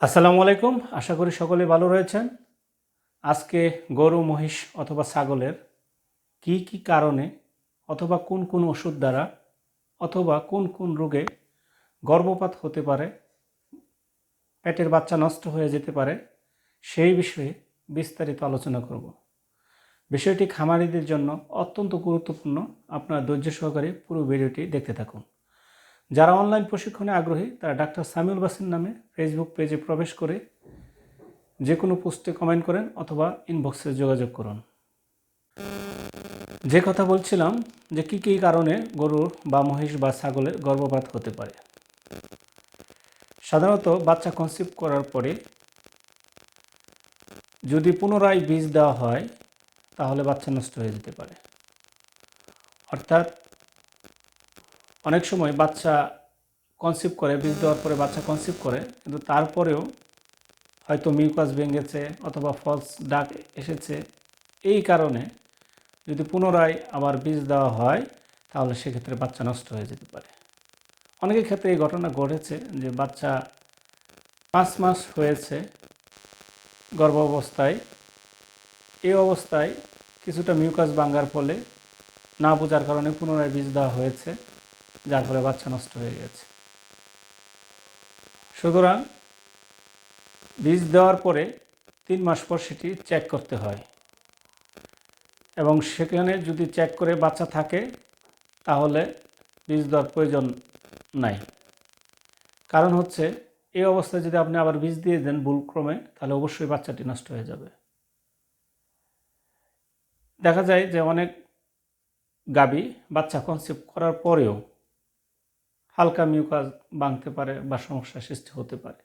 আসসালামু আলাইকুম। আশা করি সকলে ভালো রয়েছেন। আজকে গরু, মহিষ অথবা ছাগলের কি কি কারণে অথবা কোন কোন ওষুধ দ্বারা অথবা কোন কোন রোগে গর্ভপাত হতে পারে, পেটের বাচ্চা নষ্ট হয়ে যেতে পারে, সেই বিষয়ে বিস্তারিত আলোচনা করব। বিষয়টি খামারিদের জন্য অত্যন্ত গুরুত্বপূর্ণ। আপনার ধৈর্য সহকারে পুরো ভিডিওটি দেখতে থাকুন। যারা অনলাইন প্রশিক্ষণে আগ্রহী, তারা ডাক্তার সামিউল বাসিন নামে ফেসবুক পেজে প্রবেশ করে যে কোনো পোস্টে কমেন্ট করেন অথবা ইনবক্সে যোগাযোগ করুন। যে কথা বলছিলাম যে কী কী কারণে গরুর বা মহিষ বা ছাগলের গর্ভপাত হতে পারে। সাধারণত বাচ্চা কনসিভ করার পরে যদি পুনরায় বীজ দেওয়া হয়, তাহলে বাচ্চা নষ্ট হয়ে যেতে পারে। অর্থাৎ অনেক সময় বাচ্চা কনসিভ করে বীজ দেওয়ার পরে বাচ্চা কনসিভ করে, কিন্তু তারপরেও হয়তো মিউকাস ভেঙেছে অথবা ফলস ডাক এসেছে। এই কারণে যদি পুনরায় আবার বীজ দেওয়া হয়, তাহলে সেক্ষেত্রে বাচ্চা নষ্ট হয়ে যেতে পারে। অনেকের ক্ষেত্রে এই ঘটনা ঘটেছে যে বাচ্চা পাঁচ মাস হয়েছে গর্ভ অবস্থায় এই অবস্থায় কিছুটা মিউকাস ভাঙ্গার ফলে না বোঝার কারণে পুনরায় বীজ দেওয়া হয়েছে। যার ফলে বাচ্চা নষ্ট হয়ে গেছে। সুতরাং বীজ দেওয়ার পরে তিন মাস পর সেটি চেক করতে হয়। এবং সেখানে যদি চেক করে বাচ্চা থাকে, তাহলে বীজ দেওয়ার প্রয়োজন নাই। কারণ হচ্ছে, এই অবস্থায় যদি আপনি আবার বীজ দিয়ে দেন ভুলক্রমে, তাহলে অবশ্যই বাচ্চাটি নষ্ট হয়ে যাবে। দেখা যায় যে অনেক গাবি বাচ্চা কনসেপ্ট করার পরেও হালকা মিউকাস ভাঙতে পারে বা সমস্যা সৃষ্টি হতে পারে।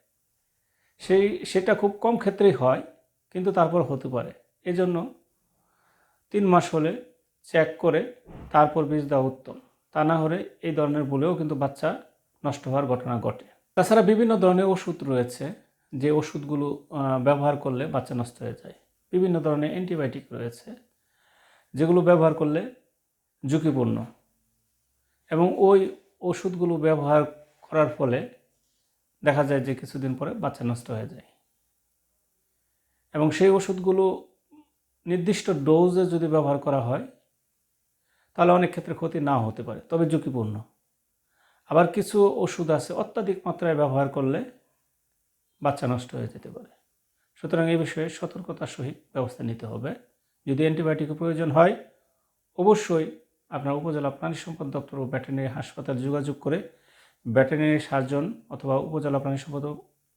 সেই, সেটা খুব কম ক্ষেত্রেই হয়, কিন্তু তারপর হতে পারে। এজন্য তিন মাস হলে চেক করে তারপর বীজ দেওয়া উত্তম। তা না হলে এই ধরনের বলেও কিন্তু বাচ্চা নষ্ট হওয়ার ঘটনা ঘটে। তাছাড়া বিভিন্ন ধরনের ওষুধ রয়েছে, যে ওষুধগুলো ব্যবহার করলে বাচ্চা নষ্ট হয়ে যায়। বিভিন্ন ধরনের অ্যান্টিবায়োটিক রয়েছে, যেগুলো ব্যবহার করলে ঝুঁকিপূর্ণ। এবং ওই ওষুধগুলো ব্যবহার করার ফলে দেখা যায় যে কিছুদিন পরে বাচ্চা নষ্ট হয়ে যায়। এবং সেই ওষুধগুলো নির্দিষ্ট ডোজে যদি ব্যবহার করা হয়, তাহলে অনেক ক্ষেত্রে ক্ষতি না হতে পারে, তবে ঝুঁকিপূর্ণ। আবার কিছু ওষুধ আছে অত্যাধিক মাত্রায় ব্যবহার করলে বাচ্চা নষ্ট হয়ে যেতে পারে। সুতরাং এই বিষয়ে সতর্কতার সহিত ব্যবস্থা নিতে হবে। যদি অ্যান্টিবায়োটিকের প্রয়োজন হয়, অবশ্যই আপনার উপজেলা প্রাণী সম্পদ দপ্তর ও ভেটেরিনারি হাসপাতাল যোগাযোগ করে ভেটেরিনারি সার্জন অথবা উপজেলা প্রাণী সম্পদ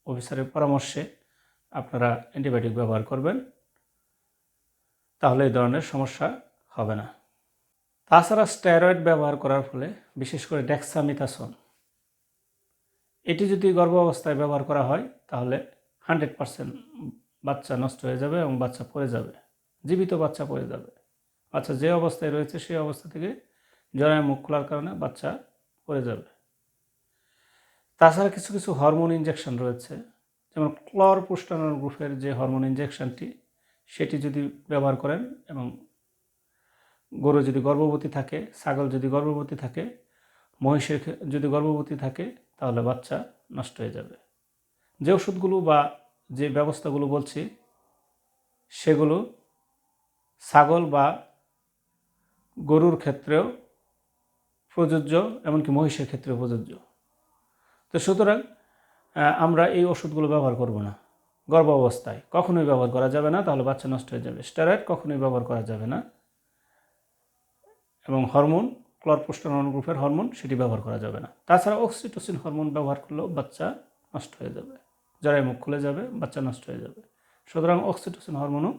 অফিসারের পরামর্শে আপনারা অ্যান্টিবায়োটিক ব্যবহার করবেন। তাহলে এই ধরনের সমস্যা হবে না। তাছাড়া স্টেরয়েড ব্যবহার করার ফলে বিশেষ করে ডেক্সামিথাসন, এটি যদি গর্ভ অবস্থায় ব্যবহার করা হয়, তাহলে হান্ড্রেড পারসেন্ট বাচ্চা নষ্ট হয়ে যাবে এবং বাচ্চা পড়ে যাবে, জীবিত বাচ্চা পড়ে যাবে। বাচ্চা যে অবস্থায় রয়েছে সেই অবস্থা থেকে জরায় মুখ খোলার কারণে বাচ্চা পড়ে যাবে। তাছাড়া কিছু কিছু হরমোন ইঞ্জেকশন রয়েছে, যেমন ক্লর পুষ্টানোর গ্রুপের যে হরমোন ইঞ্জেকশনটি সেটি যদি ব্যবহার করেন এবং গরু যদি গর্ভবতী থাকে, ছাগল যদি গর্ভবতী থাকে, মহিষের যদি গর্ভবতী থাকে, তাহলে বাচ্চা নষ্ট হয়ে যাবে। যে ওষুধগুলো বা যে ব্যবস্থাগুলো বলছি, সেগুলো ছাগল বা গরুর ক্ষেত্রেও প্রযোজ্য, এমনকি মহিষের ক্ষেত্রেও প্রযোজ্য। তো সুতরাং আমরা এই ওষুধগুলো ব্যবহার করব না। গর্ভ অবস্থায় কখনোই ব্যবহার করা যাবে না, তাহলে বাচ্চা নষ্ট হয়ে যাবে। স্টেরয়েড কখনোই ব্যবহার করা যাবে না। এবং হরমোন ক্লরপোস্টারন গ্রুপের হরমোন, সেটি ব্যবহার করা যাবে না। তাছাড়া অক্সিটোসিন হরমোন ব্যবহার করলেও বাচ্চা নষ্ট হয়ে যাবে। জরায় মুখ খুলে যাবে, বাচ্চা নষ্ট হয়ে যাবে। সুতরাং অক্সিটোসিন হরমোনও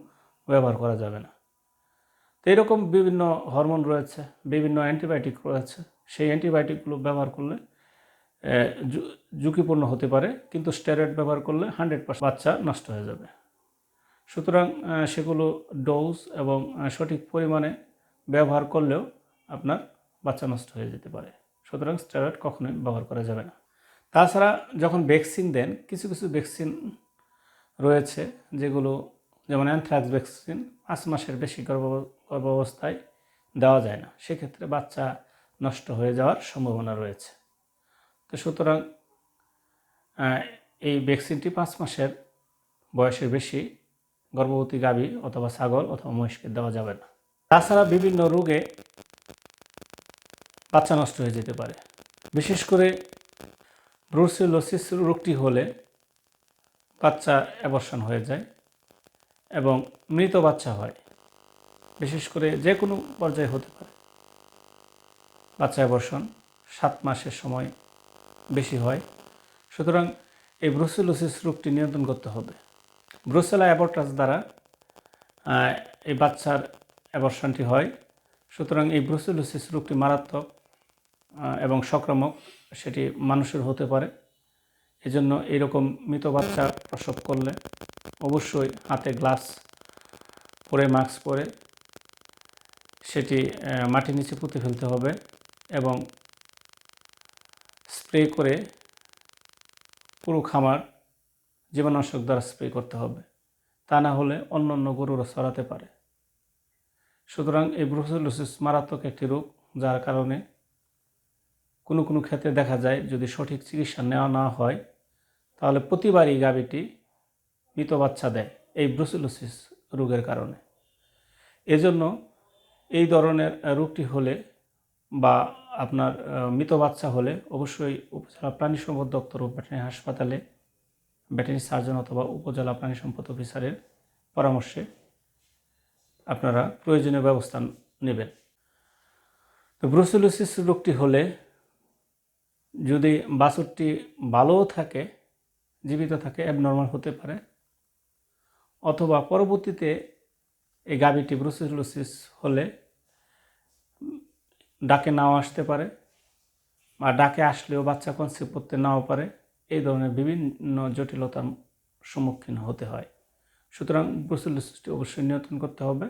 ব্যবহার করা যাবে না। তো এরকম বিভিন্ন হরমোন রয়েছে, বিভিন্ন অ্যান্টিবায়োটিক রয়েছে। সেই অ্যান্টিবায়োটিকগুলো ব্যবহার করলে ঝুঁকিপূর্ণ হতে পারে, কিন্তু স্টেরয়েড ব্যবহার করলে হান্ড্রেড পার্সেন্ট বাচ্চা নষ্ট হয়ে যাবে। সুতরাং সেগুলো ডোজ এবং সঠিক পরিমাণে ব্যবহার করলেও আপনার বাচ্চা নষ্ট হয়ে যেতে পারে। সুতরাং স্টেরয়েড কখনোই ব্যবহার করা যাবে না। তাছাড়া যখন ভ্যাকসিন দেন, কিছু কিছু ভ্যাকসিন রয়েছে, যেগুলো যেমন অ্যানথ্রাক্স ভ্যাকসিন, পাঁচ মাসের বেশি গর্ভ গর্ভাবস্থায় দেওয়া যায় না। সেক্ষেত্রে বাচ্চা নষ্ট হয়ে যাওয়ার সম্ভাবনা রয়েছে। তো সুতরাং এই ভ্যাকসিনটি পাঁচ মাসের বয়সের বেশি গর্ভবতী গাভী অথবা ছাগল অথবা মহিষকে দেওয়া যাবে না। তাছাড়া বিভিন্ন রোগে বাচ্চা নষ্ট হয়ে যেতে পারে। বিশেষ করে ব্রুসেলোসিস রোগটি হলে বাচ্চা অ্যাবর্শন হয়ে যায় এবং মৃত বাচ্চা হয়। বিশেষ করে যে কোনো পর্যায়ে হতে পারে। বাচ্চা অ্যাবর্শন সাত মাসের সময় বেশি হয়। সুতরাং এই ব্রুসেলোসিস রোগটি নিয়ন্ত্রণ করতে হবে। ব্রুসেলা অ্যাবর্টাস দ্বারা এই বাচ্চার অ্যাবর্শনটি হয়। সুতরাং এই ব্রুসেলোসিস রোগটি মারাত্মক এবং সংক্রামক সেটি মানুষের হতে পারে। এজন্য এরকম মৃত বাচ্চা প্রসব করলে অবশ্যই হাতে গ্লাস পরে, মাস্ক পরে সেটি মাটির নিচে পুঁতে ফেলতে হবে এবং স্প্রে করে পুরো খামার জীবাণুনাশক দ্বারা স্প্রে করতে হবে। তা না হলে অন্য অন্য গরুরা ছড়াতে পারে। সুতরাং এই ব্রুসেলোসিস মারাত্মক একটি রোগ, যার কারণে কোনো কোনো ক্ষেত্রে দেখা যায় যদি সঠিক চিকিৎসা নেওয়া না হয়, তাহলে প্রতিবারই গাভীটি মৃত বাচ্চা দেয় এই ব্রুসেলোসিস রোগের কারণে। এজন্য এই ধরনের রোগটি হলে বা আপনার মৃত বাচ্চা হলে অবশ্যই উপজেলা প্রাণী সম্পদ দপ্তর ও ভেটেরিনারি হাসপাতালে ভেটেরিনারি সার্জন অথবা উপজেলা প্রাণী সম্পদ অফিসারের পরামর্শে আপনারা প্রয়োজনীয় ব্যবস্থা নেবেন। তো ব্রুসেলোসিস রোগটি হলে যদি বাছুরটি ভালোও থাকে, জীবিত থাকে অ্যাবনর্মাল হতে পারে, অথবা পরবর্তীতে এই গাভীটি ব্রুসেলোসিস হলে ডাকে নাও আসতে পারে বা ডাকে আসলেও বাচ্চা কনসিভ করতে নাও পারে। এই ধরনের বিভিন্ন জটিলতার সম্মুখীন হতে হয়। সুতরাং ব্রুসেলোসিসটি অবশ্যই নিয়ন্ত্রণ করতে হবে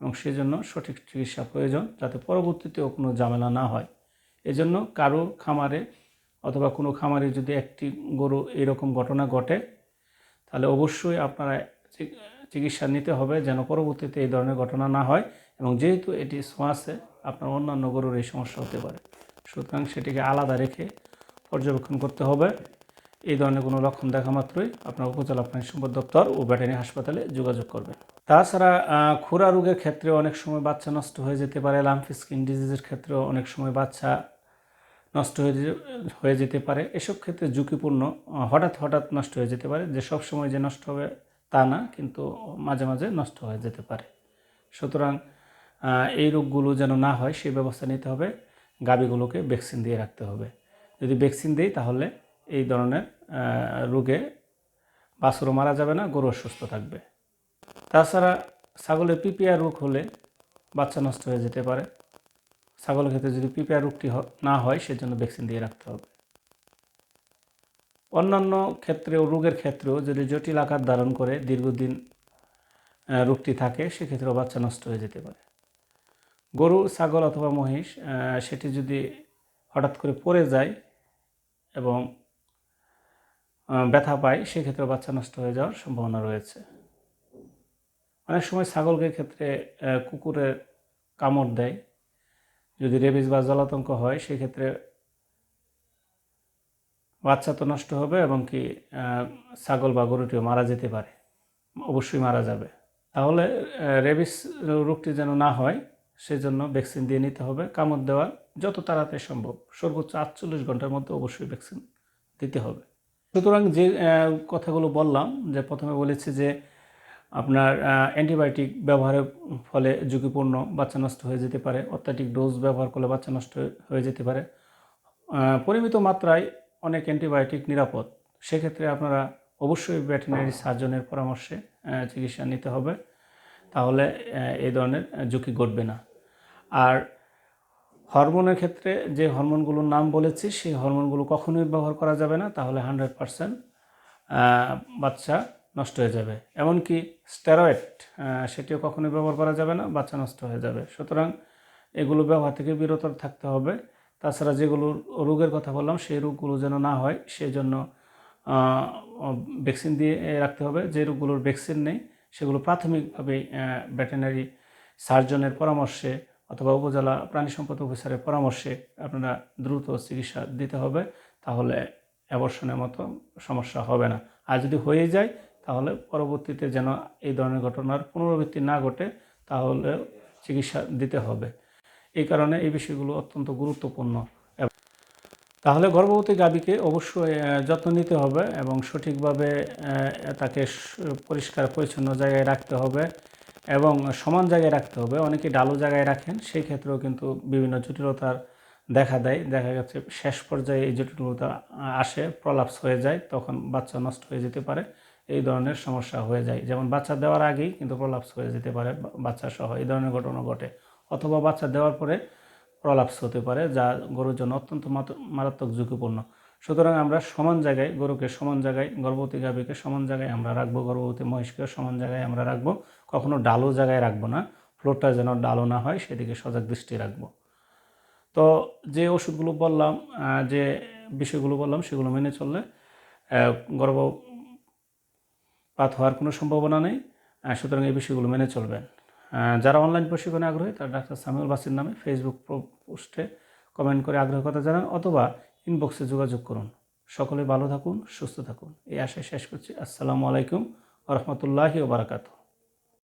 এবং সেজন্য সঠিক চিকিৎসা প্রয়োজন যাতে পরবর্তীতেও কোনো ঝামেলা না হয়। এজন্য কারও খামারে অথবা কোনো খামারে যদি একটি গরু এরকম ঘটনা ঘটে, তাহলে অবশ্যই আপনারা চিকিৎসা নিতে হবে যেন পরবর্তীতে এই ধরনের ঘটনা না হয় এবং যেহেতু এটি সোঁয়াশে আপনার অন্যান্য গরুর এই সমস্যা হতে পারে। সুতরাং সেটিকে আলাদা রেখে পর্যবেক্ষণ করতে হবে। এই ধরনের কোনো লক্ষণ দেখা মাত্রই আপনার উপজেলা প্রাণী সম্পদ দপ্তর ও ব্যাটারি হাসপাতালে যোগাযোগ করবেন তাছাড়া খুরা রোগের ক্ষেত্রে অনেক সময় বাচ্চা নষ্ট হয়ে যেতে পারে লাম্পি স্কিন ডিজিজের ক্ষেত্রেও অনেক সময় বাচ্চা নষ্ট হয়ে হয়ে যেতে পারে। এসব ক্ষেত্রে ঝুঁকিপূর্ণ, হঠাৎ হঠাৎ নষ্ট হয়ে যেতে পারে, যে সব সময় যে নষ্ট হবে তা না, কিন্তু মাঝে মাঝে নষ্ট হয়ে যেতে পারে। সুতরাং এই রোগগুলো যেন না হয় সেই ব্যবস্থা নিতে হবে। গাভীগুলোকে ভ্যাকসিন দিয়ে রাখতে হবে। যদি ভ্যাকসিন দেই, তাহলে এই ধরনের রোগে বাছুরও মারা যাবে না গরু সুস্থ থাকবে। তাছাড়া ছাগলের পিপিআর রোগ হলে বাচ্চা নষ্ট হয়ে যেতে পারে। ছাগলের ক্ষেত্রে যদি পিপিআর রোগটি না হয়, সেজন্য ভ্যাকসিন দিয়ে রাখতে হবে। অন্যান্য ক্ষেত্রেও, রোগের ক্ষেত্রেও যদি জটিল আকার ধারণ করে দীর্ঘদিন রোগটি থাকে, সেক্ষেত্রেও বাচ্চা নষ্ট হয়ে যেতে পারে। গরু, ছাগল অথবা মহিষ সেটি যদি হঠাৎ করে পড়ে যায় এবং ব্যথা পায় সেক্ষেত্রে বাচ্চা নষ্ট হয়ে যাওয়ার সম্ভাবনা রয়েছে। অনেক সময় ছাগলকে ক্ষেত্রে কুকুরের কামড় দেয়। যদি রেবিস বা জলাতঙ্ক হয়, সেক্ষেত্রে বাচ্চা তো নষ্ট হবে এবং কি ছাগল বা গরুটিও মারা যেতে পারে। অবশ্যই মারা যাবে। তাহলে রেবিস রোগটি যেন না হয়, সেজন্য ভ্যাকসিন দিয়ে নিতে হবে। কামড় দেওয়ার যত তাড়াতাড়ি সম্ভব, সর্বোচ্চ আটচল্লিশ ঘণ্টার মধ্যে অবশ্যই ভ্যাকসিন দিতে হবে। সুতরাং যে কথাগুলো বললাম, যে প্রথমে বলেছি যে, আপনার অ্যান্টিবায়োটিক ব্যবহারের ফলে ঝুঁকিপূর্ণ বাচ্চা নষ্ট হয়ে যেতে পারে, অত্যাধিক ডোজ ব্যবহার করলে বাচ্চা নষ্ট হয়ে যেতে পারে। পরিমিত মাত্রায় অনেক অ্যান্টিবায়োটিক নিরাপদ। সেক্ষেত্রে আপনারা অবশ্যই ভেটেরিনারি সার্জনের পরামর্শে চিকিৎসা নিতে হবে। তাহলে এই ধরনের ঝুঁকি ঘটবে না। আর হরমোনের ক্ষেত্রে যে হরমোনগুলোর নাম বলেছি, সেই হরমোনগুলো কখনোই ব্যবহার করা যাবে না। তাহলে হান্ড্রেড পারসেন্ট বাচ্চা নষ্ট হয়ে যাবে। এমনকি স্টেরয়েড সেটিও কখনোই ব্যবহার করা যাবে না, বাচ্চা নষ্ট হয়ে যাবে। সুতরাং এগুলো ব্যবহার থেকে বিরত থাকতে হবে। তাছাড়া যেগুলো রোগের কথা বললাম, সেই রোগগুলো যেন না হয় সেই জন্য ভ্যাকসিন দিয়ে রাখতে হবে। যে রোগগুলোর ভ্যাকসিন নেই, সেগুলো প্রাথমিকভাবে ভেটেরিনারি সার্জনের পরামর্শে অথবা উপজেলা প্রাণী সম্পদ অফিসারের পরামর্শে আপনারা দ্রুত চিকিৎসা দিতে হবে। তাহলে অ্যাবর্শনের মতো সমস্যা হবে না। আর যদি হয়ে যায়, তাহলে পরবর্তীতে যেন এই ধরনের ঘটনার পুনরাবৃত্তি না ঘটে, তাহলে চিকিৎসা দিতে হবে। এই কারণে এই বিষয়গুলো অত্যন্ত গুরুত্বপূর্ণ। তাহলে গর্ভবতী গাভীকে অবশ্যই যত্ন নিতে হবে এবং সঠিকভাবে তাকে পরিষ্কার পরিচ্ছন্ন জায়গায় রাখতে হবে এবং সমান জায়গায় রাখতে হবে। অনেকে ডালো জায়গায় রাখেন, সেই ক্ষেত্রেও কিন্তু বিভিন্ন জটিলতার দেখা দেয়। দেখা গেছে শেষ পর্যায়ে এই জটিলতা আসে, প্রলাপস হয়ে যায়, তখন বাচ্চা নষ্ট হয়ে যেতে পারে, এই ধরনের সমস্যা হয়ে যায়। যেমন বাচ্চা দেওয়ার আগেই কিন্তু প্রলাপস হয়ে যেতে পারে বাচ্চা সহ এই ধরনের ঘটনা ঘটে। অথবা বাচ্চা দেওয়ার পরে প্রলাপস হতে পারে, যা গরুর জন্য অত্যন্ত মারাত্মক ঝুঁকিপূর্ণ। সুতরাং আমরা সমান জায়গায় গরুকে সমান জায়গায়, গর্ভবতী গাভীকে সমান জায়গায় আমরা রাখব, গর্ভবতী মহিষকেও সমান জায়গায় আমরা রাখব, কখনো ডালো জায়গায় রাখব না, ফ্লোরটা যেন ডালো না হয়, সেদিকে সজাগ দৃষ্টি রাখব। তো যে ওষুধগুলো বললাম যে বিষয়গুলো বললাম, সেগুলো মেনে চললে গর্ভপাত হওয়ার কোনো সম্ভাবনা নেই সুতরাং এই বিষয়গুলো মেনে চলবেন। যারা অনলাইন প্রশিক্ষণে আগ্রহী, তারা ডাক্তার সামিউল বাসির নামে ফেসবুক পোস্টে কমেন্ট করে আগ্রহের কথা জানান অথবা ইনবক্সে যোগাযোগ করুন। সকলে ভালো থাকুন, সুস্থ থাকুন। এই আশায় শেষ করছি। আসসালামু আলাইকুম রহমতুল্লাহি ওবরাকাতু